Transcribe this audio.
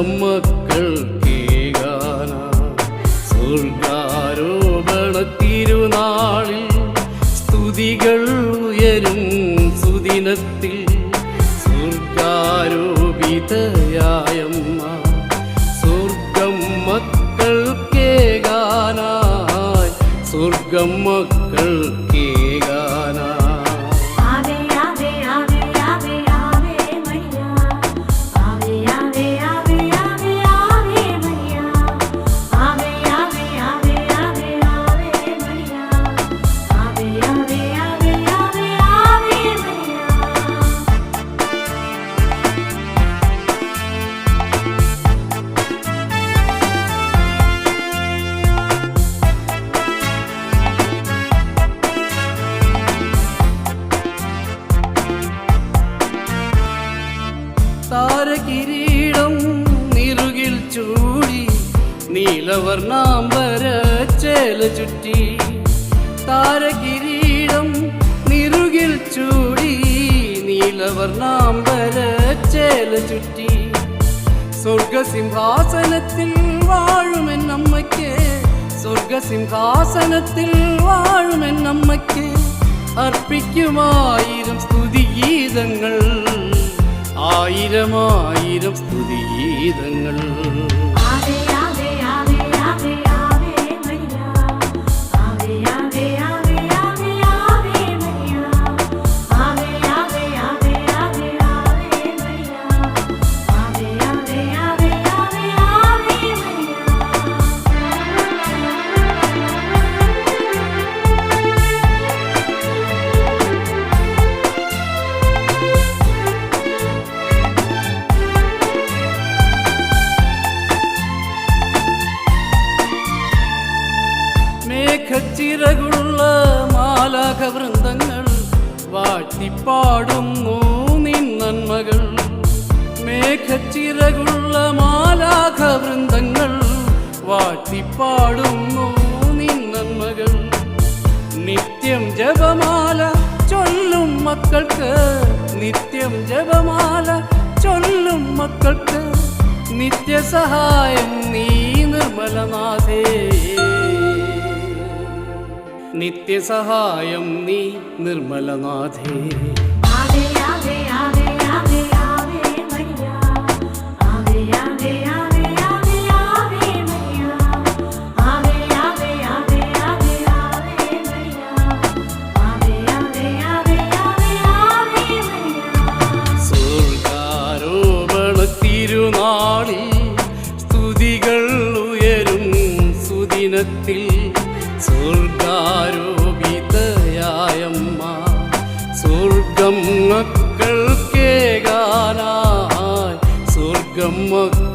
സ്വർഗം മക്കൾക്കേകാനായി സ്വർഗാരോപണ തിരുനാളിൽ സ്തുതികൾ ഉയരും സുദിനത്തിൽ സ്വർഗാരോപിതയായമ്മ. സ്വർഗം മക്കൾക്കേകാനായി സ്വർഗം മക്കൾക്കേകാനായി താരകിരീടം നിറുകിൽ ചൂടി നീലവർണാംബര ചേല ചുറ്റി. താരകിരീടം നിറുകിൽ ചൂടി നീലവർണാംബര ചേല ചുറ്റി. സ്വർഗസിംഹാസനത്തിൽ വാഴുമെന്നമ്മയ്ക്ക് സ്വർഗസിംഹാസനത്തിൽ വാഴുമെന്നമ്മയ്ക്ക് അർപ്പിക്കുമായിരം സ്തുതിഗീതങ്ങൾ ആയിരമായിരം സ്തുതിഗീതങ്ങൾ മേഘച്ചിറകുള്ള മാലാഖ വൃന്ദങ്ങൾ വാഴ്ത്തിപ്പാടുന്നു നിൻ നന്മകൾ. മേഘച്ചിറകുള്ള മാലാഖ വൃന്ദങ്ങൾ നിൻ നന്മകൾ. നിത്യം ജപമാല ചൊല്ലും മക്കൾക്ക്. നിത്യം ജപമാല ചൊല്ലും മക്കൾക്ക്. നിത്യസഹായം നീ നിർമ്മലനാഥേ. നിത്യസഹായം നീ നിർമ്മലനാഥേ ിൽ തിരുനാളിൽ സ്തുതികൾ ഉയരും സുദിനത്തിൽ സ്വർഗാരോപിതയായമ്മ സ്വർഗം മക്കൾക്കേകാനായി സ്വർഗം മക്കൾക്കേകാ